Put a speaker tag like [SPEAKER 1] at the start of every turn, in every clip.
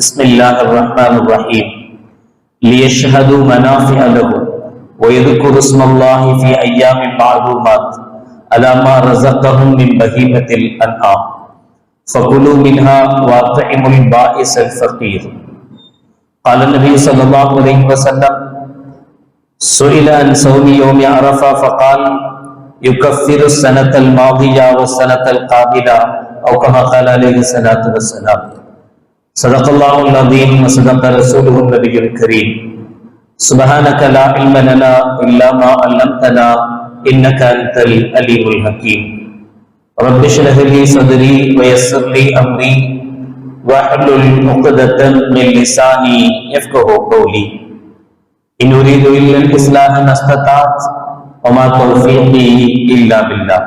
[SPEAKER 1] بسم الله الرحمن الرحيم. ليشهدوا منافع لهم ويذكروا اسم الله في أيام معلومات. على ما رزقهم من بهيمة الأنعام. فكلوا منها وأطعموا البائس الفقير. قال النبي صلى الله عليه وسلم سئل عن صوم يوم عرفة فقال يكفر السنة الماضية والسنة القابلة أو كما قال عليه الصلاة والسلام. صدق الله العظيم وصدق رسوله النبي الكريم سبحانك لا علم لنا إلا ما علمتنا إنك أنت العليم الحكيم رب اشرح لي صدري ويسر لي أمري واحلل عقدة من لساني يفقه قولي إن أريد إلا الإصلاح ما استطعت وما توفيقي إلا بالله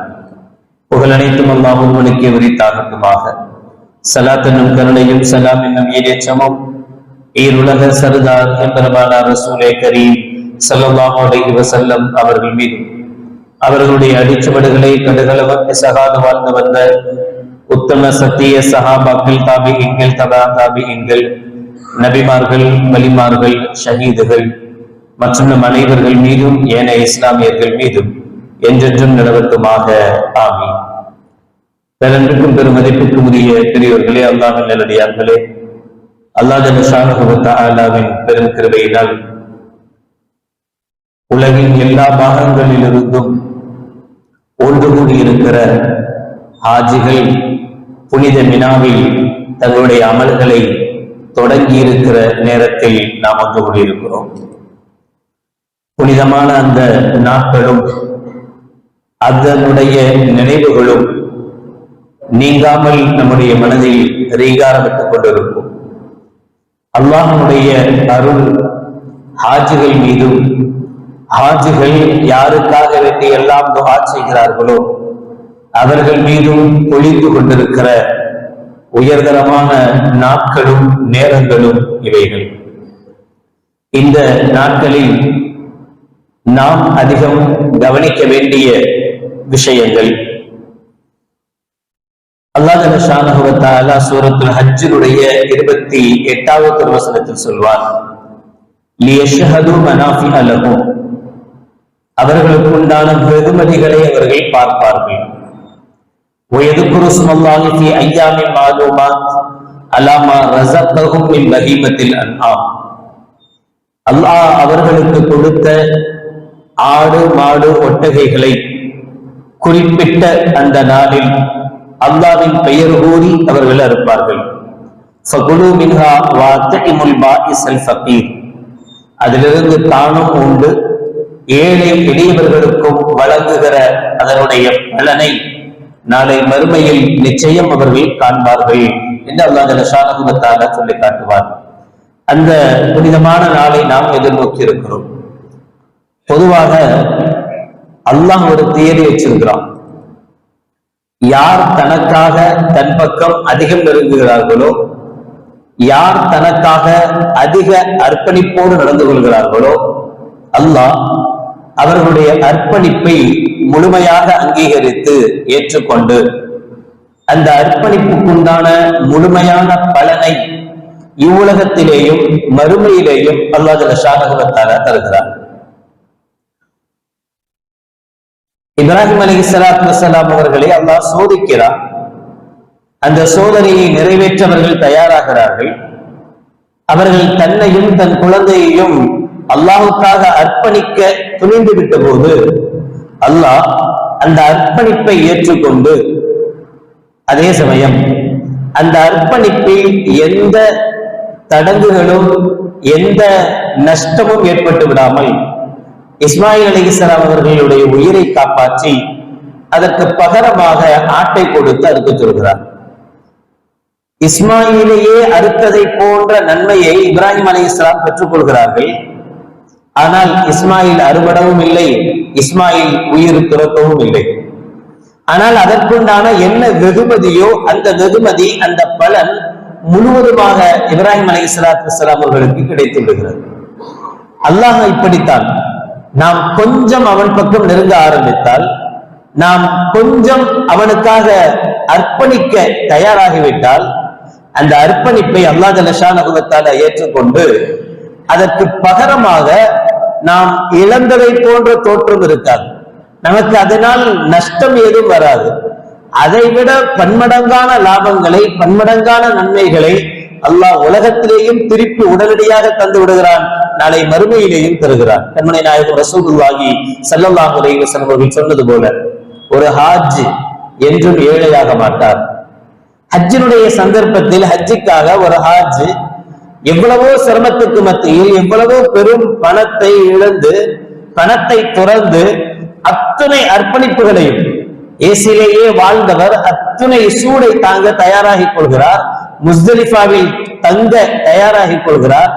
[SPEAKER 1] புகழ் அனைத்தும் அல்லாஹ் ஒருவனுக்கே உரித்தாகட்டுமாக சலாத் என்னும் கருணையும் சலாம் என்னும் ஈரேச்சமும் ஈருலக சர்தார் எம்பெருமானார் ரசூலே கரீம் ஸல்லல்லாஹு அலைஹி அவர்கள் மீது அவர்களுடைய அடிச்சுவடுகளை கடுகளவர் சகாது வாழ்ந்து வந்த உத்தம சத்திய சகாபாக்கள் தாபிகங்கள் தபா தாபிகங்கள் நபிமார்கள் வலிமார்கள் ஷஹீதுகள் மற்றும் நம் அனைவர்கள் மீதும் ஏனைய இஸ்லாமியர்கள் மீதும் என்றென்றும் நிலவட்டுமாக ஆமீன் பெருக்கும் பெரும் மதிப்புக்கும் உரிய பெரியவர்களே அல்லாவின் நல்லடியார்களே அல்லாஹாவின் பெரும் கிருபையினால் உலகின் எல்லா பாகங்களிலிருந்தும் ஒன்று கூடியிருக்கிற ஆஜிகள் புனித மினாவில் தங்களுடைய அமல்களை தொடங்கி இருக்கிற நேரத்தில் நாம் வந்து கூடியிருக்கிறோம் புனிதமான அந்த நாட்களும் அதனுடைய நினைவுகளும் நீங்காமல் நம்முடைய மனதில் ரீகாரமிட்டுக் கொண்டிருக்கும். அல்லாஹனுடைய அருள் ஹாஜிகள் மீதும் ஹாஜிகள் யாருக்காக வேண்டி எல்லாம் துகா செய்கிறார்களோ அவர்கள் மீதும் பொழிந்து கொண்டிருக்கிற உயர்தரமான நாட்களும் நேரங்களும் இவைகள். இந்த நாட்களில் நாம் அதிகம் கவனிக்க வேண்டிய விஷயங்கள் அல்லாஹ் ஷானகுவத்தாலா சூரத்துல் ஹஜ்ஜினுடைய இருபத்தி எட்டாவது வசனத்தில் சொல்வார் அவர்களுக்கு உண்டான வெகுமதிகளை அவர்கள் பார்ப்பார்கள். அல்லாஹ் அவர்களுக்கு கொடுத்த ஆடு மாடு ஒட்டகைகளை குறிப்பிட்ட அந்த நாளில் அல்லாவின் பெயர் கூறி அவர்கள் அறுப்பார்கள். அதிலிருந்து தானும் உண்டு ஏழை எளியவர்களுக்கும் வழங்குகிற அதனுடைய பலனை நாளை மறுமையில் நிச்சயம் அவர்கள் காண்பார்கள் என்று அல்லாஹ் ஷானகுமத்தாக சொல்லி காட்டுவார். அந்த புனிதமான நாளை நாம் எதிர்நோக்கி இருக்கிறோம் பொதுவாக அல்லாஹ் ஒரு தேதி வச்சிருக்கிறான். யார் தனக்காக தன் பக்கம் அதிகம் நெருங்குகிறார்களோ யார் தனக்காக அதிக அர்ப்பணிப்போடு நடந்து கொள்கிறார்களோ அல்லாஹ் அவர்களுடைய அர்ப்பணிப்பை முழுமையாக அங்கீகரித்து ஏற்றுக்கொண்டு அந்த அர்ப்பணிப்புக்குண்டான முழுமையான பலனை இவ்வுலகத்திலேயும் மறுமையிலேயும் அல்லாஹ் தருகிறார் இப்ராஹிம் அலி சலாத்து வசலாம் அவர்களை அல்லாஹ் சோதிக்கிறார் அந்த சோதனையை நிறைவேற்றவர்கள் தயாராகிறார்கள். அவர்கள் தன்னையும் தன் குழந்தையையும் அல்லாஹுக்காக அர்ப்பணிக்க துணிந்து விட்ட போது அல்லாஹ் அந்த அர்ப்பணிப்பை ஏற்றுக்கொண்டு அதே சமயம் அந்த அர்ப்பணிப்பில் எந்த தடங்குகளும் எந்த நஷ்டமும் ஏற்பட்டு விடாமல் இஸ்மாயில் அலிகிஸ்லாம் அவர்களுடைய உயிரை காப்பாற்றி அதற்கு பகரமாக ஆட்டை கொடுத்து அறுக்க சொல்கிறார். இஸ்மாயிலேயே அறுத்ததை போன்ற நன்மையை இப்ராஹிம் அலி இஸ்லாம் பெற்றுக்கொள்கிறார்கள் ஆனால் இஸ்மாயில் அறுபடவும் இல்லை இஸ்மாயில் உயிர் துறக்கவும் இல்லை. ஆனால் அதற்குண்டான என்ன வெகுமதியோ அந்த வெகுமதி அந்த பலன் முழுவதுமாக இப்ராஹிம் அலி இஸ்லாத்து வலாம் அவர்களுக்கு கிடைத்து விடுகிறது அல்லாஹ் இப்படித்தான் நாம் கொஞ்சம் அவன் பக்கம் நெருங்க ஆரம்பித்தால் நாம் கொஞ்சம் அவனுக்காக அர்ப்பணிக்க தயாராகிவிட்டால் அந்த அர்ப்பணிப்பை அல்லா ஜலஷான ஏற்றுக்கொண்டு அதற்கு பகரமாக நாம் இழந்ததை போன்ற தோற்றம் இருக்காது. நமக்கு அதனால் நஷ்டம் ஏதும் வராது. அதை விட பன்மடங்கான லாபங்களை பன்மடங்கான நன்மைகளை அல்லாஹ் உலகத்திலேயும் திருப்பி உடனடியாக தந்து விடுகிறான். நாளை மறுமையிலேயும் தருகிறான். கண்மனை நாயகம் ரசூலுல்லாஹி சல்லல்லாஹு அலைஹி வஸல்லம் அவர்கள் சொன்னது போல ஒரு ஹாஜ் என்றும் ஏழையாக மாட்டார். ஹஜ்ஜினுடைய சந்தர்ப்பத்தில் ஹஜ்ஜிக்காக ஒரு ஹாஜ் எவ்வளவோ சிரமத்துக்கு மத்தியில் எவ்வளவோ பெரும் பணத்தை இழந்து பணத்தை துறந்து அத்துணை அர்ப்பணிப்புகளையும் ஏசிலேயே வாழ்ந்தவர் அத்துணை சூடை தாங்க தயாராகி கொள்கிறார். முஸ்தலிஃபாவில் தங்க தயாராகி கொள்கிறார்.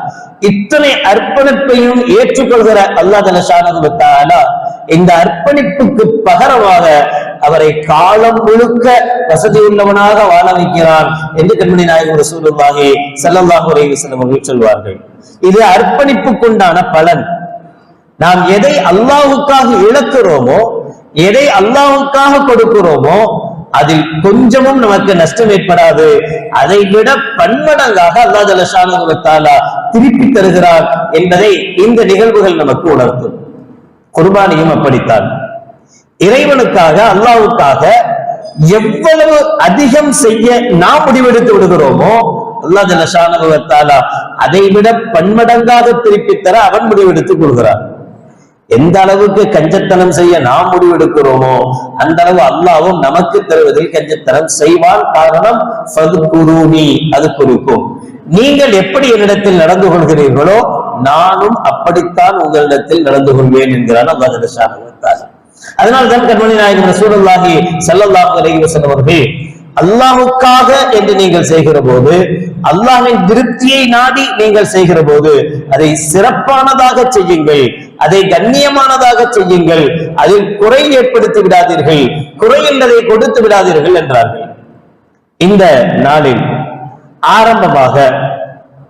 [SPEAKER 1] இத்தனை அர்ப்பணிப்பையும் ஏற்றுக்கொள்கிற அல்லா இந்த அர்ப்பணிப்புக்கு பகரமாக அவரை காலம் முழுக்க வசதியுள்ளவனாக வாழ வைக்கிறான் என்று கண்மணி நாயகம் ரசூலுல்லாஹி ஸல்லல்லாஹு அலைஹி வஸல்லம் சொல்வார்கள். இது அர்ப்பணிப்புக்குண்டான பலன். நாம் எதை அல்லாஹுக்காக இழக்கிறோமோ எதை அல்லாஹுக்காக கொடுக்கிறோமோ அதில் கொஞ்சமும் நமக்கு நஷ்டம் ஏற்படாது. அதை விட பன்மடங்காக அல்லாஹ் ஜலஷானுவத்தாலா திருப்பி தருகிறார் என்பதை இந்த நிகழ்வுகள் நமக்கு உணர்த்தும். குர்பானியும் அப்படித்தான். இறைவனுக்காக அல்லாவுக்காக எவ்வளவு அதிகம் செய்ய நாம் முடிவெடுத்து விடுகிறோமோ அல்லா ஜலஷானுவத்தாலா அதை விட பன்மடங்காக திருப்பித்தர அவன் முடிவெடுத்துக் கொள்கிறான். எந்த அளவுக்கு கஞ்சத்தனம் செய்ய நாம் முடிவெடுக்கிறோமோ அந்த அளவு அல்லாவும் நமக்கு தருவதில் கஞ்சத்தனம் செய்வான். காரணம் அது குறிக்கும். நீங்கள் எப்படி என்னிடத்தில் நடந்து கொள்கிறீர்களோ நானும் அப்படித்தான் உங்களிடத்தில் நடந்து கொள்வேன் என்கிறான் அல்லாஹ் அதனால்தான் கண்மணி நாயகன் சூழலாகி செல்லல்லாஹு அலைவசன் அவர்கள் அல்லாஹுக்காக என்று நீங்கள் செய்கிற போது அல்லாஹின் திருப்தியை நாடி நீங்கள் செய்கிற போது அதை சிறப்பானதாக செய்யுங்கள் அதை கண்ணியமானதாக செய்யுங்கள் அதில் குறை ஏற்படுத்தி விடாதீர்கள் குறை என்பதை கொடுத்து விடாதீர்கள் என்றார்கள். இந்த நாளில் ஆரம்பமாக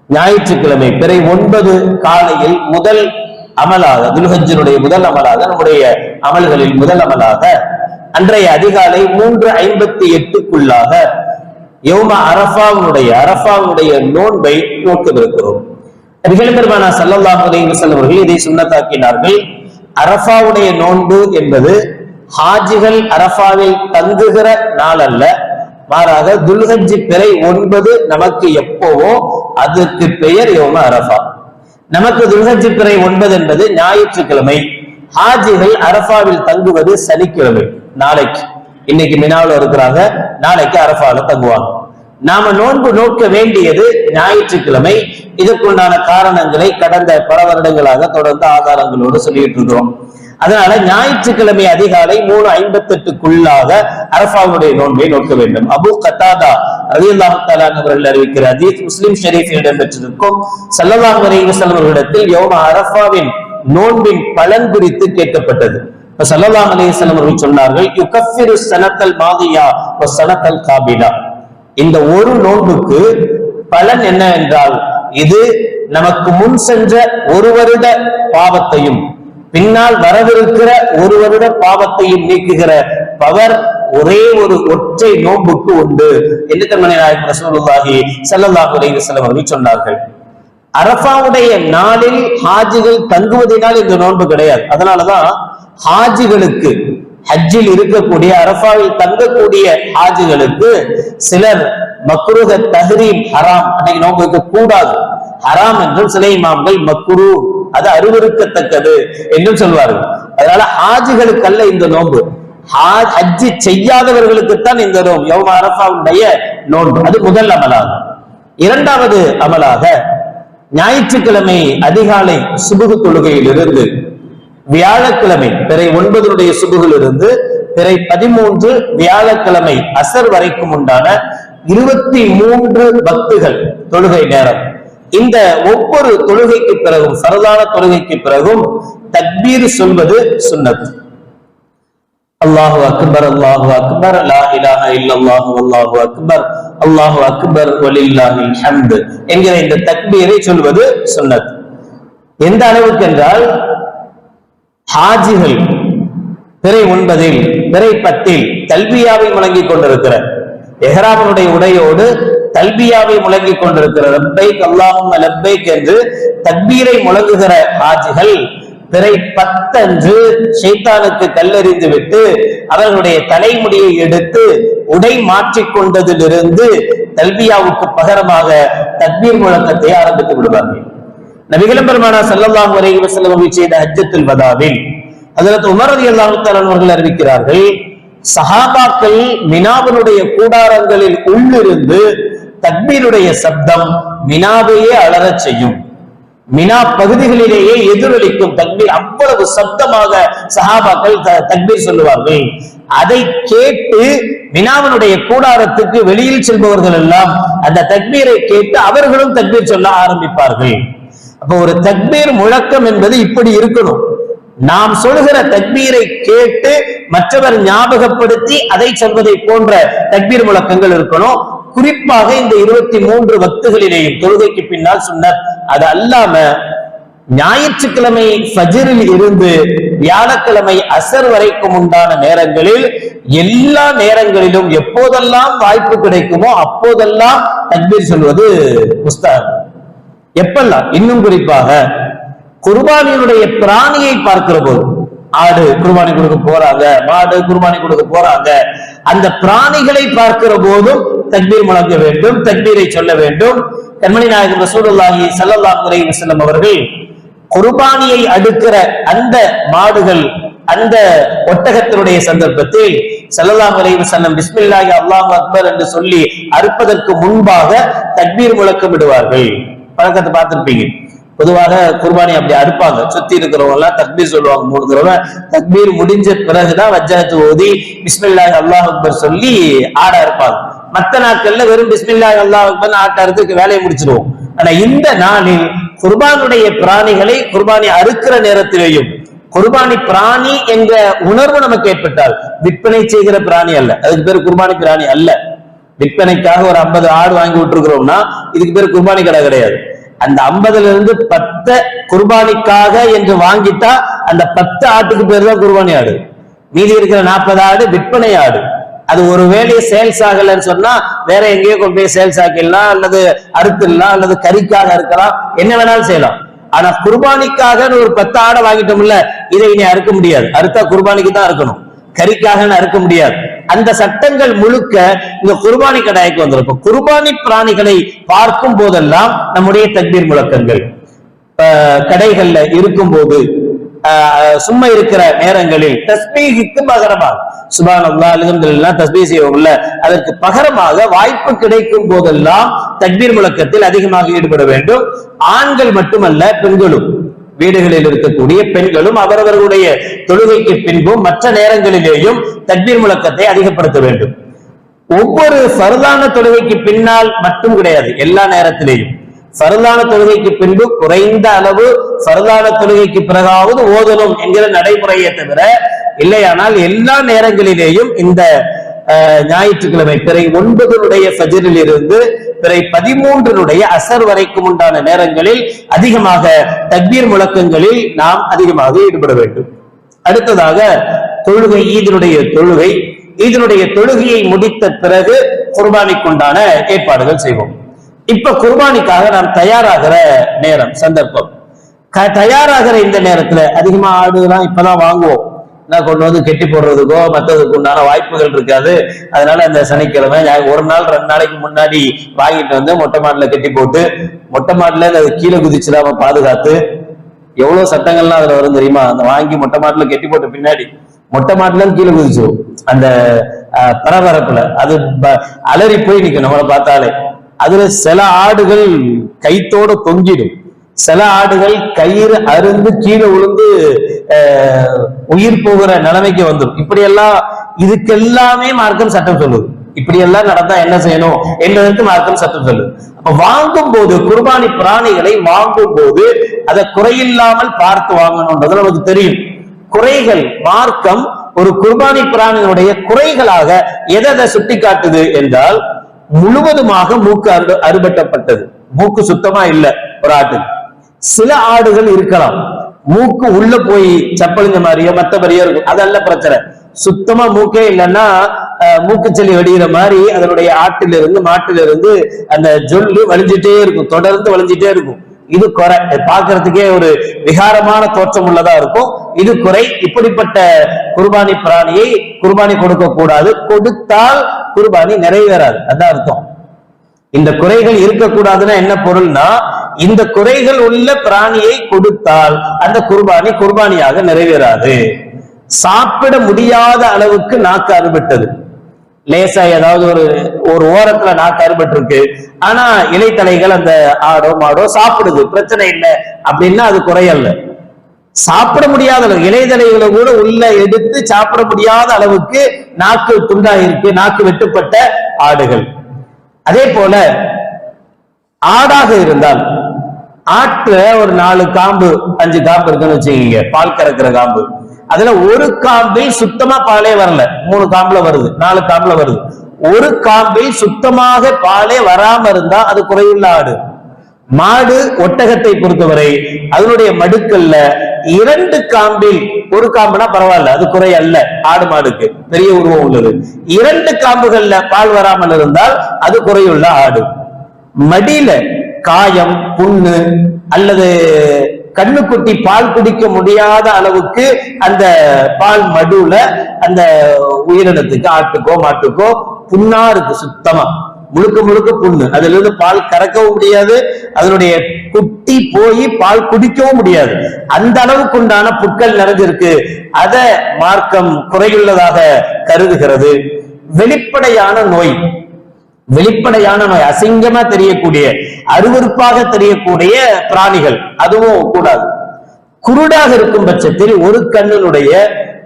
[SPEAKER 1] ஞாயிற்றுக்கிழமை பிறை ஒன்பது காலையில் முதல் அமலாக துல்ஹஜனுடைய முதல் அமலாக நம்முடைய அமல்களில் முதல் அமலாக அன்றைய அதிகாலை மூன்று ஐம்பத்தி எட்டுக்குள்ளாக யோம அரபாவுடைய அரபாவுடைய நோன்பை நோக்கவிருக்கிறோம் பெருமானா சல்லல்லாஹு அலைஹி அவர்கள் இதை சுண்ணத்தாக்கினார்கள். அரபாவுடைய நோன்பு என்பது ஹாஜிகள் அரபாவில் தங்குகிற நாள் அல்ல மாறாக துல்ஹஜ் பிறை ஒன்பது நமக்கு எப்போவோ அதற்கு பெயர் யோம அரபா நமக்கு துல்ஹஜி பிறை ஒன்பது என்பது ஞாயிற்றுக்கிழமை. ஹாஜிகள் அரபாவில் தங்குவது சனிக்கிழமை. நாளைக்கு. இன்னைக்கு மினாவில் இருக்கிறாங்க. நாளைக்கு அரபாவில தங்குவாங்க. நாம நோன்பு நோக்க வேண்டியது ஞாயிற்றுக்கிழமை. இதற்குண்டான காரணங்களை கடந்த பல வருடங்களாக தொடர்ந்து ஆதாரங்களோடு சொல்லிட்டு இருக்கிறோம். அதனால ஞாயிற்றுக்கிழமை அதிகாலை மூணு ஐம்பத்தி எட்டுக்குள்ளாக அரபாவுடைய நோன்பை நோக்க வேண்டும். அபு கத்தாதா அலி அல்லாஹாலான் அவர்கள் அறிவிக்கிற அதீத் முஸ்லிம் ஷெரீஃபில் இடம்பெற்றிருக்கும். சல்லல்லாஹ் அலைவசல்லம் அவர்களிடத்தில் யோம அரபாவின் நோன்பின் பலன் குறித்து கேட்கப்பட்டது. சல்லல்லாஹ் அலையம் அவர்கள் சொன்னார்கள் யுகஃபிரு சனத்தல் மாதியா சனத்தல் காபிலா இந்த ஒரு நோன்புக்கு பலன் என்ன என்றால் இது நமக்கு முன் சென்ற ஒரு வருட பாவத்தையும் பின்னால் வரவிருக்கிற ஒரு வருட பாவத்தையும் நீக்குகிற பவர் ஒரே ஒரு ஒற்றை நோன்புக்கு உண்டு என்று தன்மனை நாயகம் ரசூலுல்லாஹி ஸல்லல்லாஹு அலைஹி வஸல்லம் அவர்கள் சொன்னார்கள். அரபாவுடைய நாளில் ஹாஜிகள் தங்குவதனால் இந்த நோன்பு கிடையாது. அதனாலதான் ஹாஜிகளுக்கு ஹஜ்ஜில் இருக்கக்கூடிய அரபாவில் தங்கக்கூடிய ஹாஜிகளுக்கு சிலர் மக்ருக தஹ்ரீம் ஹராம் அன்னைக்கு நோன்பு வைக்க கூடாது. ஹராம் என்றும் சில இமாம்கள் மக்குரு அது அருவருக்கத்தக்கது என்றும் சொல்வார்கள். அதனால ஹாஜிகளுக்கல்ல இந்த நோன்பு. ஹா- ஹஜ்ஜி செய்யாதவர்களுக்குத்தான் இந்த நோன்பு. யௌம அரபாவுடைய நோன்பு. அது முதல் அமலாகும். இரண்டாவது அமலாக ஞாயிற்றுக்கிழமை அதிகாலை சுபுகு தொழுகையிலிருந்து வியாழக்கிழமை பிறை ஒன்பதனுடைய சுபுகிலிருந்து பிறை பதிமூன்று வியாழக்கிழமை அசர் வரைக்கும் உண்டான இருபத்தி மூன்று பக்துகள் தொழுகை நேரம். இந்த ஒவ்வொரு தொழுகைக்கு பிறகும் சரதான தொழுகைக்கு பிறகும் தக்பீர் சொல்வது சுன்னத். அல்லாஹு அக்பர் அல்லாஹு அக்பர் லா இலாஹ இல்லல்லாஹு அல்லாஹு அக்பர் அல்லாஹு அக்பர் வலில்லாஹில் ஹம்து என்கிற இந்த தக்பீரை சொல்வது சுன்னத். எந்த அளவுக்கு என்றால் ஹாஜிகள் பிறை ஒன்பதில் பிறை பத்தில் தல்பியாவை முழங்கிக் கொண்டிருக்கிறார். எஹ்ராமனுடைய உடையோடு தல்பியாவை முழங்கிக் கொண்டிருக்கிற லப்பைக் அல்லாஹும் லப்பைக் என்று தக்பீரை முழங்குகிற ஹாஜிகள் பிறை பத்தன்று ஷைத்தானுக்கு கல்லெறிந்து விட்டு அவர்களுடைய தலைமுடியை எடுத்து உடை மாற்றிக்கொண்டதிலிருந்து தல்பியாவுக்கு பகரமாக தக்பீர் முழக்கத்தை ஆரம்பித்து விடுவார்கள். நபிகளும் பெருமானா ஸல்லல்லாஹு அலைஹி வஸல்லம் அவர்கள் செய்த ஹஜ்ஜத்துல் வதாவில் அதில் உமர் ரலியல்லாஹு அவர்கள் அறிவிக்கிறார்கள் சஹாபாக்கள் மினாவினுடைய கூடாரங்களில் உள்ளிருந்து தக்பீருடைய சப்தம் மினாவையே அலறச் செய்யும். மினா பகுதிகளிலேயே எதிரொலிக்கும் தக்பீர் அவ்வளவு சப்தமாக சஹாபாக்கள் த- தக்பீர் சொல்லுவார்கள். அதை கேட்டு மினாவினுடைய கூடாரத்துக்கு வெளியில் செல்பவர்கள் எல்லாம் அந்த தக்பீரை கேட்டு அவர்களும் தக்பீர் சொல்ல ஆரம்பிப்பார்கள். அப்ப ஒரு தக்பீர் முழக்கம் என்பது இப்படி இருக்கணும். நாம் சொல்கிற தக்பீரை கேட்டு மற்றவர் ஞாபகப்படுத்தி அதை சொல்வதை போன்ற தக்பீர் முழக்கங்கள் இருக்கணும். குறிப்பாக இந்த இருபத்தி மூன்று வக்துகளிலேயும் தொழுகைக்கு பின்னால் சொன்னார் அது அல்லாம ஞாயிற்றுக்கிழமை ஃபஜரில் இருந்து வியாழக்கிழமை அசர் வரைக்கும் உண்டான நேரங்களில் எல்லா நேரங்களிலும் எப்போதெல்லாம் வாய்ப்பு கிடைக்குமோ அப்போதெல்லாம் தக்பீர் சொல்வது புஸ்தகம் எப்பெல்லாம்? இன்னும் குறிப்பாக குர்பானியினுடைய பிராணியை பார்க்கிற போது ஆடு குர்பானி கொடுக்க போறாங்க மாடு குர்பானி கொடுக்க போறாங்க. அந்த பிராணிகளை பார்க்கிற போதும் தக்பீர் முழங்க வேண்டும் தக்பீரை சொல்ல வேண்டும். கண்மணி நாயகம் ரசூலுல்லாஹி சல்லல்லா அலைஹி வஸல்லம் அவர்கள் குர்பானியை அடுக்கிற அந்த மாடுகள் அந்த ஒட்டகத்தினுடைய சந்தர்ப்பத்தில் செல்லலாம் விரைவு வஸல்லம் பிஸ்மில்லாஹி அல்லாஹு அக்பர் என்று சொல்லி அறுப்பதற்கு முன்பாக தக்பீர் முழக்கம் விடுவார்கள் பழக்கத்தை பார்த்துருப்பீங்க. பொதுவாக குர்பானி அப்படி அறுப்பாங்க சுத்தி இருக்கிறவங்க எல்லாம் தக்பீர் சொல்லுவாங்க மூணு தடவை. தக்பீர் முடிஞ்ச பிறகுதான் வஜ்ஜாத்து ஓதி பிஸ்மில்லாஹ் அல்லாஹ் அக்பர் சொல்லி ஆட அறுப்பாங்க. மத்த நாட்கள்ல வெறும் பிஸ்மில்லாஹ் அல்லாஹ் அக்பர் ஆட்ட அறுத்துக்கு வேலையை முடிச்சிருவோம். ஆனா இந்த நாளில் குர்பானுடைய பிராணிகளை குர்பானி அறுக்கிற நேரத்திலேயும் குர்பானி பிராணி என்ற உணர்வு நமக்கு ஏற்பட்டால் விற்பனை செய்கிற பிராணி அல்ல. அதுக்கு பேர் குர்பானி பிராணி அல்ல. விற்பனைக்காக ஒரு ஐம்பது ஆடு வாங்கி விட்டுருக்கிறோம்னா இதுக்கு பேர் குர்பானி கடை கிடையாது. அந்த ஐம்பதுல இருந்து பத்த குர்பானிக்காக என்று வாங்கிட்டா அந்த பத்து ஆட்டுக்கு பேர் தான் குர்பானி ஆடு. மீதி இருக்கிற நாற்பது ஆடு விற்பனை ஆடு. அது ஒரு வேலையை சேல்ஸ் ஆகலைன்னு சொன்னா வேற எங்கேயோ கொண்டு போய் சேல்ஸ் ஆக்கிடலாம் அல்லது அறுத்துடலாம் அல்லது கறிக்காக இருக்கலாம் என்ன வேணாலும் செய்யலாம். ஆனா குர்பானிக்காக ஒரு பத்து ஆடை வாங்கிட்டோம்ல இதை இனி அறுக்க முடியாது. அறுத்தா குர்பானிக்கு தான் அறுக்கணும். கறிக்காக அறுக்க முடியாது. அந்த சட்டங்கள் முழுக்க இந்த குர்பானி கடாய்க்கு வந்திருக்கும். குர்பானி பிராணிகளை பார்க்கும் போதெல்லாம் நம்முடைய தக்பீர் முழக்கங்கள். கடைகள்ல இருக்கும் போது ஆஹ் சும்மா இருக்கிற நேரங்களில் தஸ்பீகிக்கு பகரமாக சுபான் அல்லா தஸ்பீ செய்வோம்ல அதற்கு பகரமாக வாய்ப்பு கிடைக்கும் போதெல்லாம் தக்பீர் முழக்கத்தில் அதிகமாக ஈடுபட வேண்டும். ஆண்கள் மட்டுமல்ல பெண்களும். வீடுகளில் இருக்கக்கூடிய பெண்களும் அவரவர்களுடைய தொழுகைக்கு பின்பும் மற்ற நேரங்களிலேயும் தக்பீர் முழக்கத்தை அதிகப்படுத்த வேண்டும். ஒவ்வொரு சரதான தொழுகைக்கு பின்னால் மட்டும் கிடையாது எல்லா நேரத்திலேயும். சரதான தொழுகைக்கு பின்பு குறைந்த அளவு சரதான தொழுகைக்கு பிறகாவது ஓதலும் என்கிற நடைமுறையை தவிர இல்லையானால் எல்லா நேரங்களிலேயும் இந்த ஞாயிற்றுக்கிழமை பிறை ஒன்பதனுடைய ஃபஜரில் இருந்து பிறை பதிமூன்றினுடைய அசர் வரைக்கும் உண்டான நேரங்களில் அதிகமாக தக்பீர் முழக்கங்களில் நாம் அதிகமாக ஈடுபட வேண்டும். அடுத்ததாக தொழுகை ஈதனுடைய தொழுகை. ஈதனுடைய தொழுகையை முடித்த பிறகு குர்பானிக்குண்டான ஏற்பாடுகள் செய்வோம். இப்ப குர்பானிக்காக நாம் தயாராகிற நேரம் சந்தர்ப்பம். தயாராகிற இந்த நேரத்துல அதிகமா ஆடுதான் இப்பதான் வாங்குவோம். நான் கொண்டு வந்து கெட்டி போடுறதுக்கோ மற்றதுக்கு உண்டான வாய்ப்புகள் இருக்காது. அதனால இந்த சனிக்கிழமை ஒரு நாள் ரெண்டு நாளைக்கு முன்னாடி வாங்கிட்டு வந்து மொட்டை மாட்டில் கெட்டி போட்டு மொட்டை மாட்டில் அது கீழே குதிச்சிடாம பாதுகாத்து எவ்வளவு சட்டங்கள்லாம் அதுல வரும் தெரியுமா? அந்த வாங்கி மொட்டை மாட்டுல கெட்டி போட்ட பின்னாடி மொட்டை மாட்டுல கீழே குதிச்சிடும் அந்த அஹ், பரபரப்புல அது ப- அலறி போய் நிக்கும் நம்மளை பார்த்தாலே. அதுல சில ஆடுகள் கைத்தோட தொங்கிடும். சில ஆடுகள் கயிறு அருந்து கீழே விழுந்து அஹ், உயிர் போகிற நிலைமைக்கு வந்துடும் இப்படி எல்லாம் இதுக்கெல்லாமே மார்க்கம் சட்டம் சொல்லுது. இப்படி எல்லாம் நடந்தா என்ன செய்யணும் என்பதற்கு மார்க்கம் சட்டம் சொல்லுது. அப்ப வாங்கும் போது குர்பானி பிராணிகளை வாங்கும் போது அதை குறையில்லாமல் பார்த்து வாங்கணும்ன்றது நமக்கு தெரியும். குறைகள் மார்க்கம் ஒரு குர்பானி பிராணியினுடைய குறைகளாக எதை அதை சுட்டி காட்டுது என்றால் முழுவதுமாக மூக்கு அறுபட்டப்பட்டது. மூக்கு சுத்தமா இல்லை ஒரு ஆட்டுக்கு. சில ஆடுகள் இருக்கலாம். மூக்கு உள்ள போய் சப்பளிஞ்ச மாதிரியோ மத்த மாதிரியோ இருக்கும். அதல்ல பிரச்சனை. சுத்தமா மூக்கே இல்லைன்னா அஹ், மூக்குச்சளி வடிகிற மாதிரி அதனுடைய ஆட்டிலிருந்து மாட்டிலிருந்து அந்த ஜொல்லு வலிஞ்சிட்டே இருக்கும். தொடர்ந்து வலிஞ்சிட்டே இருக்கும். இது குறை. பாக்குறதுக்கே ஒரு விகாரமான தோற்றம் உள்ளதா இருக்கும். இது குறை. இப்படிப்பட்ட குர்பானி பிராணியை குர்பானி கொடுக்க கூடாது. கொடுத்தால் குர்பானி நிறைவேறாது. அதான் அர்த்தம். இந்த குறைகள் இருக்கக்கூடாதுன்னா என்ன பொருள்னா இந்த குறைகள் உள்ள பிராணியை கொடுத்தால் அந்த குர்பானி குர்பானியாக நிறைவேறாது. சாப்பிட முடியாத அளவுக்கு நாக்கு அறுபட்டது. லேசா ஏதாவது ஒரு ஒரு ஓரத்துல நாக்கு அறுபட்டு இருக்கு ஆனா இலைத்தலைகள் அந்த ஆடோ மாடோ சாப்பிடுது. பிரச்சனை இல்லை. அப்படின்னா அது குறையல்ல. சாப்பிட முடியாத அளவு இலைதலைகளை கூட உள்ள எடுத்து சாப்பிட முடியாத அளவுக்கு நாக்கு துண்டாயிருக்கு. நாக்கு வெட்டுப்பட்ட ஆடுகள். அதே போல ஆடாக இருந்தால் ஆட்டுல ஒரு நாலு காம்பு அஞ்சு காம்பு இருக்குன்னு வச்சுக்கீங்க. பால் கறக்கிற காம்பு. அதுல ஒரு காம்பில் சுத்தமா பாலே வரல. மூணு காம்புல வருது நாலு காம்புல வருது. ஒரு காம்பில் சுத்தமாக பாலே வராம இருந்தா அது குறையுள்ள ஆடு. மாடு ஒட்டகத்தை பொறுத்தவரை அதனுடைய மடுக்கல்ல இரண்டு காம்பில் ஒரு காம்புனா பரவாயில்ல அது குறை அல்ல ஆடு மாடுக்கு. பெரிய உருவம் உள்ளது. இரண்டு காம்புகள்ல பால் வராமல் இருந்தால் அது குறையுள்ள ஆடு. மடியில காயம் புண்ணு அல்லது கண்ணுக்குட்டி பால் குடிக்க முடியாத அளவுக்கு அந்த பால் மடுவுல அந்த உயிரினத்துக்கு ஆட்டுக்கோ மாட்டுக்கோ புண்ணா இருக்கு சுத்தமா. முழுக்க முழுக்க புண்ணு. அதுல இருந்து பால் கறக்கவும் முடியாது. அதனுடைய குட்டி போய் பால் குடிக்கவும் முடியாது. அந்த அளவுக்கு உண்டான புட்கள் நிறைஞ்சிருக்கு. அத மார்க்கம் குறையுள்ளதாக கருதுகிறது. வெளிப்படையான நோய். வெளிப்படையான நோய் அசிங்கமா தெரியக்கூடிய அருவருப்பாக தெரியக்கூடிய பிராணிகள். அதுவும் கூடாது. குருடாக இருக்கும் பட்சத்தில் ஒரு கண்ணினுடைய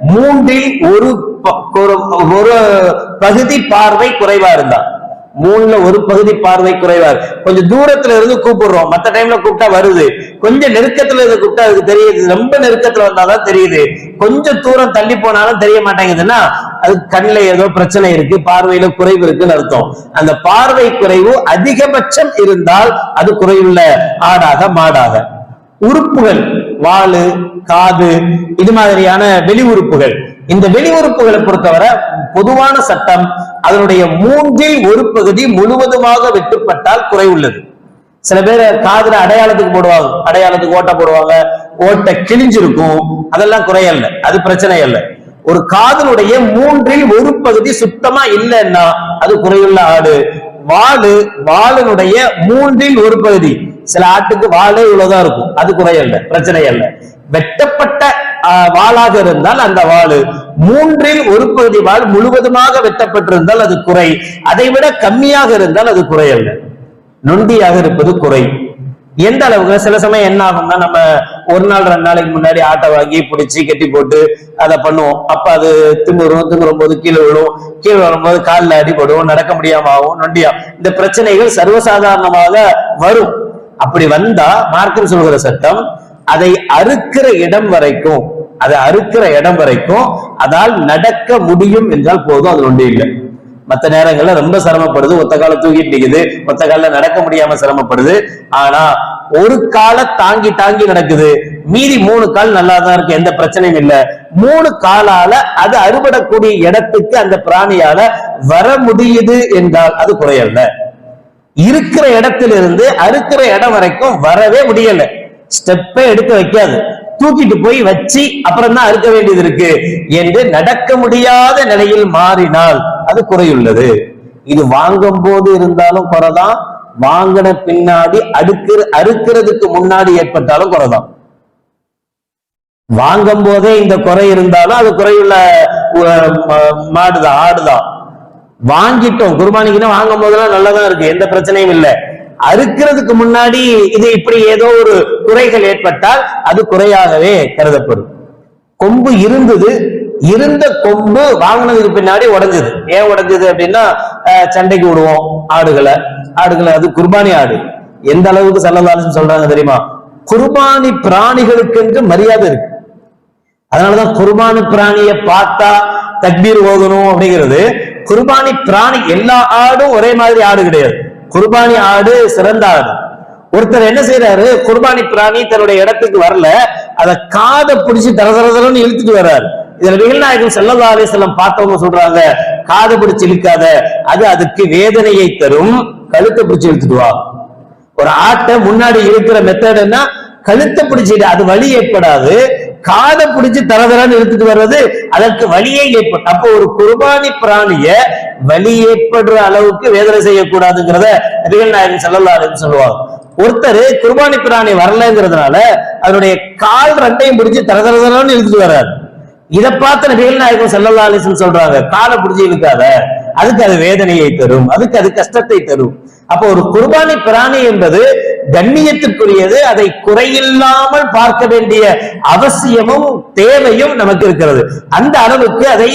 [SPEAKER 1] மூன்றில் ஒரு ஒரு- ஒரு பகுதி பார்வை குறைவா இருந்தா மூணுல ஒரு பகுதி பார்வை குறைவா கொஞ்சம் தூரத்துல இருந்து கூப்பிடுறோம். மத்த டைம்ல கூப்பிட்டா வருது. கொஞ்சம் நெருக்கத்துல இருந்து கூப்பிட்டா அதுக்கு தெரியுது. ரொம்ப நெருக்கத்துல வந்தாதான் தெரியுது. கொஞ்சம் தூரம் தள்ளி போனாலும் தெரிய மாட்டேங்குதுன்னா அது கண்ணுல ஏதோ பிரச்சனை இருக்கு பார்வையில குறைவு இருக்குன்னு அர்த்தம். அந்த பார்வை குறைவு அதிகபட்சம் இருந்தால் அது குறைவுள்ள ஆடாக மாடாக. உறுப்புகள் வாலு காது இது மாதிரியான வெளி உறுப்புகள். இந்த வெளி உறுப்புகளை பொறுத்தவரை பொதுவான சட்டம் அதனுடைய மூன்றில் ஒரு பகுதி முழுவதுமாக வெட்டுப்பட்டால் குறை உள்ளது. சில பேர் காதுல அடையாளத்துக்கு போடுவாங்க அடையாளத்துக்கு ஓட்டை போடுவாங்க ஓட்டை கிழிஞ்சிருக்கும் அதெல்லாம் குறையல்ல அது பிரச்சனை அல்ல. ஒரு காதலுடைய மூன்றில் ஒரு பகுதி சுத்தமா இல்லைன்னா அது குறையுள்ள ஆடு. வாழு வாளினுடைய மூன்றில் ஒரு பகுதி. சில ஆட்டுக்கு வாளே இவ்வளவுதான் இருக்கும் அது குறையல்ல பிரச்சனை அல்ல. வெட்டப்பட்ட வாளாக இருந்தால் அந்த வாழ் மூன்றில் ஒரு பகுதி வாள் முழுவதுமாக வெட்டப்பட்டிருந்தால் அது குறை. அதை விட கம்மியாக இருந்தால் அது குறை அல்ல நொண்டியாக இருப்பது குறை. எந்த அளவுக்கு? சில சமயம் என்ன ஆகும்னா நம்ம ஒரு நாள் ரெண்டு நாளைக்கு முன்னாடி ஆட்டை வாங்கி பிடிச்சி கட்டி போட்டு அதை பண்ணுவோம். அப்ப அது திமுறும் திமுறும் போது கீழே விழும். கீழே வரும்போது காலில் அடிபடும் நடக்க முடியாம ஆகும் நொண்டியா இந்த பிரச்சனைகள் சர்வசாதாரணமாக வரும். அப்படி வந்தா மார்க்கம் சொல்கிற சட்டம் அதை அறுக்கிற இடம் வரைக்கும் அதை அறுக்கிற இடம் வரைக்கும் அதால் நடக்க முடியும் என்றால் போதும் அது ஒன்றும் இல்லை. மத்த நேரங்கள்ல ரொம்ப சிரமப்படுது ஒத்த கால தூக்கிட்டு நிக்குது ஒத்த கால நடக்க முடியாம சிரமப்படுது. ஆனா ஒரு காலை தாங்கி தாங்கி நடக்குது. மீதி மூணு கால் நல்லா தான் இருக்கு எந்த பிரச்சனையும் இல்ல. மூணு காலால அது அறுபடக்கூடிய இடத்துக்கு அந்த பிராணியால வர முடியுது என்றால் அது குறையல்ல. இருக்கிற இடத்திலிருந்து அறுக்கிற இடம் வரைக்கும் வரவே முடியல. ஸ்டெப்பே எடுக்க வைக்காது. தூக்கிட்டு போய் வச்சு அப்புறம் தான் அறுக்க வேண்டியது இருக்கு என்று நடக்க முடியாத நிலையில் மாறினால் அது குறையுள்ளது. இது வாங்கும் போது இருந்தாலும் குறைதான். வாங்கின பின்னாடி அடுக்கிற அறுக்கிறதுக்கு முன்னாடி ஏற்பட்டாலும் குறைதான். வாங்கும் போதே இந்த குறை இருந்தாலும் அது குறையுள்ள மாடுதான் ஆடுதான். வாங்கிட்டோம். குர்பானிக்குன்னா வாங்கும் போதெல்லாம் நல்லதான் இருக்கு. எந்த பிரச்சனையும் இல்லை. அறுக்கிறதுக்கு முன்னாடி இது இப்படி ஏதோ ஒரு குறைகள் ஏற்பட்டால் அது குறையாகவே கருதப்படும். கொம்பு இருந்தது இருந்த கொம்பு வாங்கினதுக்கு பின்னாடி உடஞ்சது. ஏன் உடஞ்சது அப்படின்னா சண்டைக்கு விடுவோம் ஆடுகளை. ஆடுகளை அது குர்பானி ஆடு. எந்த அளவுக்கு சல்லதாலும் சொல்றாங்க தெரியுமா? குர்பானி பிராணிகளுக்கென்று மரியாதை இருக்கு. அதனாலதான் குர்பானி பிராணியை பார்த்தா தக்பீர் ஓதணும் அப்படிங்கிறது. குர்பானி பிராணி எல்லா ஆடும் ஒரே மாதிரி ஆடு கிடையாது. குர்பானி ஆடு சிறந்த ஆடு. ஒருத்தர் என்ன செய்யறாரு குர்பானி பிராணி தன்னுடைய இடத்துக்கு வரல. அதை காதை பிடிச்சு தர தர தரன்னு இழுத்துட்டு வர்றாரு. இதுல நிகழ்நாயகம் செல்லல்லா அலிசல்லம் பார்த்தவங்க சொல்றாங்க காதை பிடிச்சு இழுக்காத அது அதுக்கு வேதனையை தரும் கழுத்தை பிடிச்சு இழுத்துட்டு வா. ஒரு ஆட்டை முன்னாடி இருக்கிற மெத்தட்னா கழுத்தை பிடிச்சிட்டு அது வழி ஏற்படாது. காதை பிடிச்சு தரதரன்னு இழுத்துட்டு வர்றது அதற்கு வலியே ஏற்படும் அப்போ ஒரு குர்பானி பிராணிய வலி ஏற்படுற அளவுக்கு வேதனை செய்யக்கூடாதுங்கிறத நபிகள் நாயகன் செல்லலாருன்னு சொல்லுவாங்க. ஒருத்தர் குர்பானி பிராணி வரலங்கிறதுனால அதனுடைய கால் ரெண்டையும் பிடிச்சு தரதரதரன்னு இழுத்துட்டு வர்றாரு. இதை பார்த்து நபிகள் நாயகம் செல்லல்லா அலிசன் சொல்றாங்க காலை பிடிச்சி இழுக்காத. அதுக்கு அது வேதனையை தரும் அதுக்கு அது கஷ்டத்தை தரும். அப்போ ஒரு குர்பானி பிராணி என்பது கண்ணியத்திற்குரியது அதை குறையில்லாமல் பார்க்க வேண்டிய அவசியமும் தேவையும் நமக்கு இருக்கிறது. அந்த அளவுக்கு அதை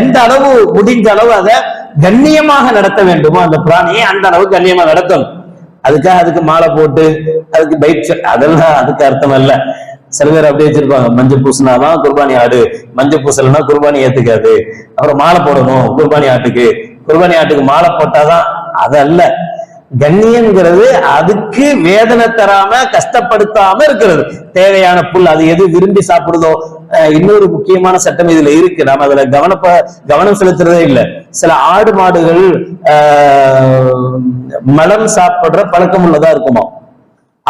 [SPEAKER 1] எந்த அளவு முடிந்த அளவு அதை கண்ணியமாக நடத்த வேண்டுமோ அந்த பிராணியை அந்த அளவு கண்ணியமா நடத்தணும். அதுக்காக அதுக்கு மாலை போட்டு அதுக்கு பைக் அதெல்லாம் அதுக்கு அர்த்தம் அல்ல. சில பேர் அப்படியே வச்சிருப்பாங்க மஞ்சள் பூசினாதான் குர்பானி ஆடு மஞ்சள் பூசலைன்னா குர்பானி ஏத்துக்காது. அப்புறம் மாலை போடணும் குர்பானி ஆட்டுக்கு. குர்பானி ஆட்டுக்கு மாலை போட்டாதான் அது அல்ல கண்ணியம்ங்கிறது அதுக்கு வேதனை தராம கஷ்டப்படுத்தாம இருக்கிறது. தேவையான புல் அது எது விரும்பி சாப்பிடுதோ அஹ் இன்னொரு முக்கியமான சட்டம் இதுல இருக்கு. நாம அதுல கவனப்ப கவனம் செலுத்துறதே இல்லை. சில ஆடு மாடுகள் ஆஹ் மலம் சாப்பிடுற பழக்கம் உள்ளதா இருக்குமா?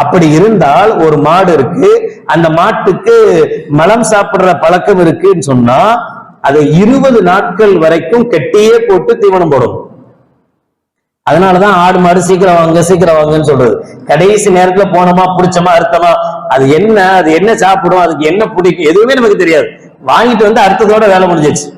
[SPEAKER 1] அப்படி இருந்தால் ஒரு மாடு இருக்கு. அந்த மாட்டுக்கு மலம் சாப்பிடுற பழக்கம் இருக்குன்னு சொன்னா அதை இருபது நாட்கள் வரைக்கும் கெட்டியே போட்டு தீவனம் போடும். அதனாலதான் ஆடு மாடு சீக்கிரம் வாங்க சீக்கிரம் வாங்கன்னு சொல்றது. கடைசி நேரத்துல போனோமா பிடிச்சோமா அர்த்தமா அது என்ன அது என்ன சாப்பிடும் அதுக்கு என்ன பிடிக்கும் எதுவுமே நமக்கு தெரியாது. வாங்கிட்டு வந்து அர்த்தத்தோட வேலை முடிஞ்சிச்சு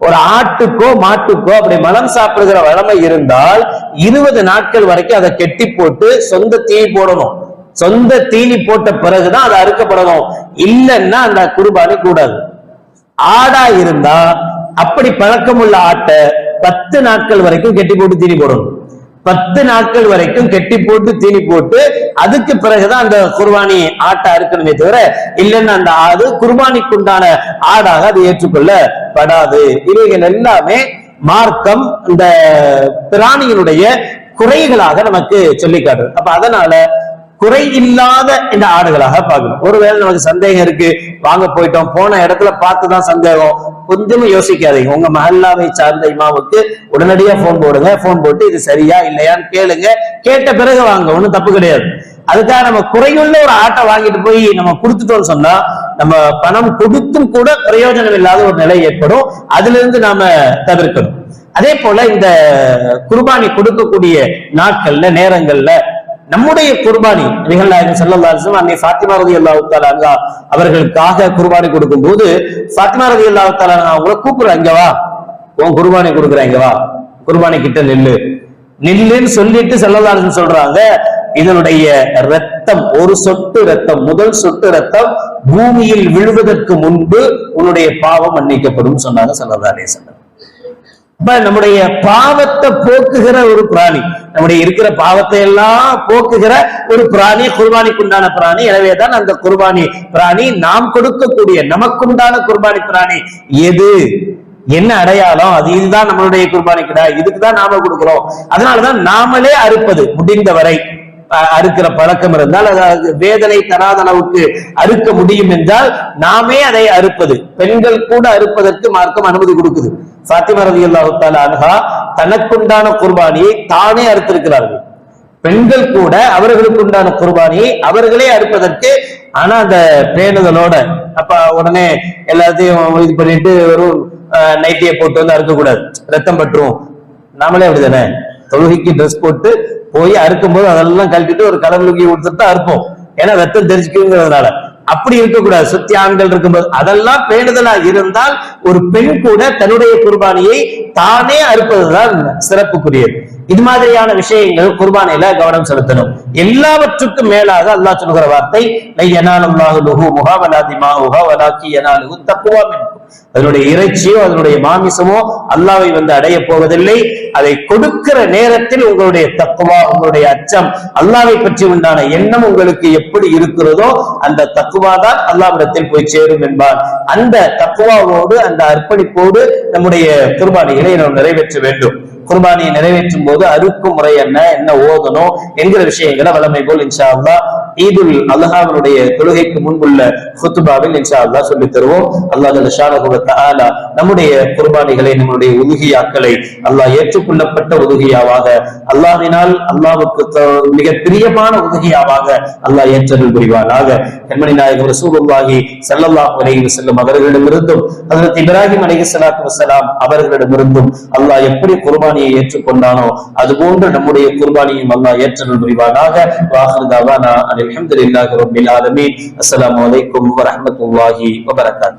[SPEAKER 1] ஒரு ஆட்டுக்கோ மாட்டுக்கோ அப்படி மலம் சாப்பிடுகிற வளமை இருந்தால் இருபது நாட்கள் வரைக்கும் அதை கெட்டி போட்டு சொந்த தீ போடணும். சொந்த தீனி போட்ட பிறகுதான் அது அறுக்கப்படணும். இல்லைன்னா அந்த குர்பானி கூடாது. ஆடா இருந்தா அப்படி பழக்கம் உள்ள ஆட்டை பத்து நாட்கள் வரைக்கும் கெட்டி போட்டு தீனி போடணும். பத்து நாட்கள் வரைக்கும் கெட்டி போட்டு தீனி போட்டு அதுக்கு பிறகுதான் அந்த குர்பானி ஆட்டை அறுக்கணுமே தவிர இல்லைன்னா அந்த ஆடு குர்பானிக்குண்டான ஆடாக அது ஏற்றுக்கொள்ளப்படாது. இவைகள் எல்லாமே மார்க்கம் இந்த பிராணியினுடைய குறைகளாக நமக்கு சொல்லி காட்டுது அப்ப அதனால குறை இல்லாத இந்த ஆடுகளாக பார்க்கணும். ஒருவேளை நமக்கு சந்தேகம் இருக்கு வாங்க போயிட்டோம் போன இடத்துல பார்த்துதான் சந்தேகம். கொஞ்சமும் யோசிக்காதீங்க. உங்க மஹல்லாவை சார்ந்த இமாவுக்கு உடனடியா போன் போடுங்க. போன் போட்டு இது சரியா இல்லையான்னு கேளுங்க. கேட்ட பிறகு வாங்க ஒண்ணும் தப்பு கிடையாது. அதுக்காக நம்ம குறையுள்ள ஒரு ஆட்டை வாங்கிட்டு போய் நம்ம கொடுத்துட்டோம்னு சொன்னா நம்ம பணம் கொடுத்தும் கூட பிரயோஜனம் இல்லாத ஒரு நிலை ஏற்படும். அதுல இருந்து நாம தவிர்க்கணும். அதே போல இந்த குர்பானி கொடுக்கக்கூடிய நாட்கள்ல நேரங்கள்ல நம்முடைய குர்பானி நிகழ்நாயகம் செல்லல்லாசம் அன்னை ஃபாத்திமா ரதி அல்லாஹு அவர்களுக்காக குர்பானி கொடுக்கும் போது ஃபாத்திமா ரதி அல்லாஹு அவங்கள கூப்பிடுற இங்க வா உன் குர்பானி கொடுக்குற இங்க வா குர்பானி கிட்ட நில்லு. நில்லுன்னு சொல்லிட்டு செல்லல்லாசன் சொல்றாங்க இதனுடைய ரத்தம் ஒரு சொட்டு ரத்தம் முதல் சொட்டு ரத்தம் பூமியில் விழுவதற்கு முன்பு உன்னுடைய பாவம் மன்னிக்கப்படும் சொன்னாங்க செல்லல்லாசன் இப்ப நம்முடைய பாவத்தை போக்குகிற ஒரு பிராணி நம்முடைய இருக்கிற பாவத்தை எல்லாம் போக்குகிற ஒரு பிராணி குர்பானிக்குண்டான பிராணி. எனவேதான் அந்த குர்பானி பிராணி நாம் கொடுக்கக்கூடிய நமக்குண்டான குர்பானி பிராணி. எது? என்ன அடையாளம்? அது இதுதான் நம்மளுடைய குர்பானி கிடா இதுக்குதான் நாம கொடுக்கிறோம். அதனாலதான் நாமளே அறுப்பது முடிந்தவரை. அறுக்கிற பழக்கம் இருந்தால் அதாவது வேதனை தராத அளவுக்கு அறுக்க முடியும் என்றால் நாமே அதை அறுப்பது. பெண்கள் கூட அறுப்பதற்கு மார்க்கம் அனுமதி கொடுக்குது. ஃபாத்திமா ரதி அல்லாஹு அன்ஹா தனக்குண்டான குர்பானியை தானே அறுத்திருக்கிறார்கள். பெண்கள் கூட அவர்களுக்கு உண்டான குர்பானியை அவர்களே அறுப்பதற்கு ஆனா அந்த பேணுதலோட அப்ப உடனே எல்லாத்தையும் இது பண்ணிட்டு வெறும் நைட்டியை போட்டு வந்து அறுக்கக்கூடாது. ரத்தம் பற்றும் நாமளே அப்படிதானே? தொழுகைக்கு ட்ரெஸ் போட்டு போய் அறுக்கும் போது அதெல்லாம் கழட்டிட்டு ஒரு கலர் கொடுத்துட்டு தான் அறுப்போம். ஏன்னா ரத்தம் தெரிஞ்சுக்குங்கிறதுனால. அப்படி இருக்கக்கூடாது. சுத்தி ஆண்கள் இருக்கும்போது அதெல்லாம் பேணுதலா இருந்தால் ஒரு பெண் கூட தன்னுடைய குர்பானியை தானே அறுப்பதுதான் சிறப்புக்குரியது. இது மாதிரியான விஷயங்கள் குர்பானையில கவனம் செலுத்தணும். எல்லாவற்றுக்கும் மேலாக அல்லாஹ் சொல்கிற வார்த்தை லையனாலுல்லாஹு லுஹு மா மாஹுஹா வலாக்கி யனாலுஹு தப்புவா மின்கும் அதனுடைய இறைச்சியோ அதனுடைய மாமிசமோ அல்லாவை வந்து அடைய போவதில்லை. அதை கொடுக்கிற நேரத்தில் உங்களுடைய தக்குவா உங்களுடைய அச்சம் அல்லாவை பற்றி உண்டான எண்ணம் உங்களுக்கு எப்படி இருக்கிறதோ அந்த தக்குவா தான் அல்லாவிடத்தில் போய் சேரும் என்பார். அந்த தக்குவாவோடு அந்த அர்ப்பணிப்போடு நம்முடைய குர்பானிகளை நாம் நிறைவேற்ற வேண்டும். குர்பானியை நிறைவேற்றும் போது அறுக்கும் முறை என்ன என்ன ஓதணும் என்கிற விஷயங்களை வளமை போல் இன்ஷா அல்லா ஈதுல் அல்லாஹாவுடைய தொழுகைக்கு முன்புள்ள ஹுத்துபாவில் இன்ஷா அல்லா சொல்லித் தருவோம். அல்லாஹ் ஷானகுவத்தாலா நம்முடைய குர்பானிகளை நம்முடைய உதுகியாக்களை அல்லாஹ் ஏற்றுக்கொள்ளப்பட்ட உதுகியாவாக அல்லாவினால் அல்லாவுக்கு மிக பிரியமான உதுகியாவாக அல்லாஹ் ஏற்றல் புரிவானாக. கண்மணி நாயகம் ரசூலுல்லாஹி ஸல்லல்லாஹு அலைஹி செல்லும் அவர்களிடமிருந்தும் அதற்கு இப்ராஹிம் அலைஹி ஸலாத்து வஸலாம் அவர்களிடமிருந்தும் அல்லாஹ் எப்படி குர்பானி குர்பானியை ஏற்றுக்கொண்டானோ? அதுபோன்று நம்முடைய குர்பானியும் அல்லா ஏற்றல் புரிவானாக. வாஹிர் நான் அல்ஹம்துலில்லாஹி ரப்பில் ஆலமீன் அஸ்லாம் அலைக்கும் வரமத்துல்லாஹி வபரகாத்